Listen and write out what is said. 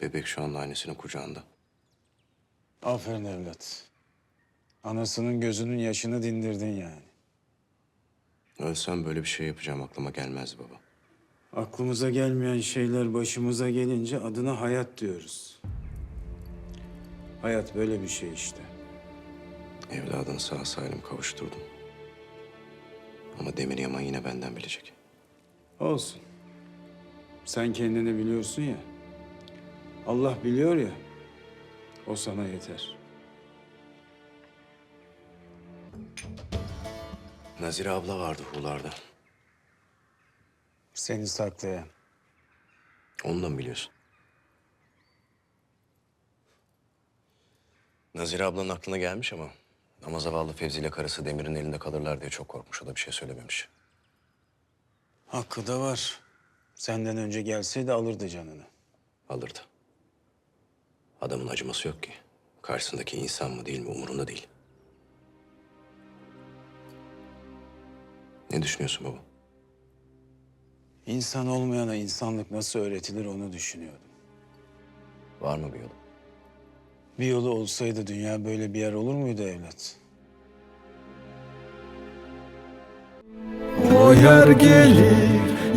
Bebek şu anda annesinin kucağında. Aferin evlat. Anasının gözünün yaşını dindirdin yani. Ölsem böyle bir şey yapacağım aklıma gelmezdi baba. Aklımıza gelmeyen şeyler başımıza gelince adına hayat diyoruz. Hayat böyle bir şey işte. Evladını sağ salim kavuşturdum. Ama Demir Yaman yine benden bilecek. Olsun. Sen kendini biliyorsun ya. Allah biliyor ya. O sana yeter. Nazire abla vardı Huğlar'da. Seni saklayan. Onu da mı biliyorsun? Nazire ablanın aklına gelmiş ama... Ama zavallı Fevzi ile karısı Demir'in elinde kalırlar diye çok korkmuş. O da bir şey söylememiş. Hakkı da var. Senden önce gelseydi alırdı canını. Alırdı. Adamın acıması yok ki. Karşısındaki insan mı değil mi umurunda değil. Ne düşünüyorsun baba? İnsan olmayana insanlık nasıl öğretilir onu düşünüyordum. Var mı bir yolu? Bir yolu olsaydı dünya böyle bir yer olur muydu evlat? O yer gelir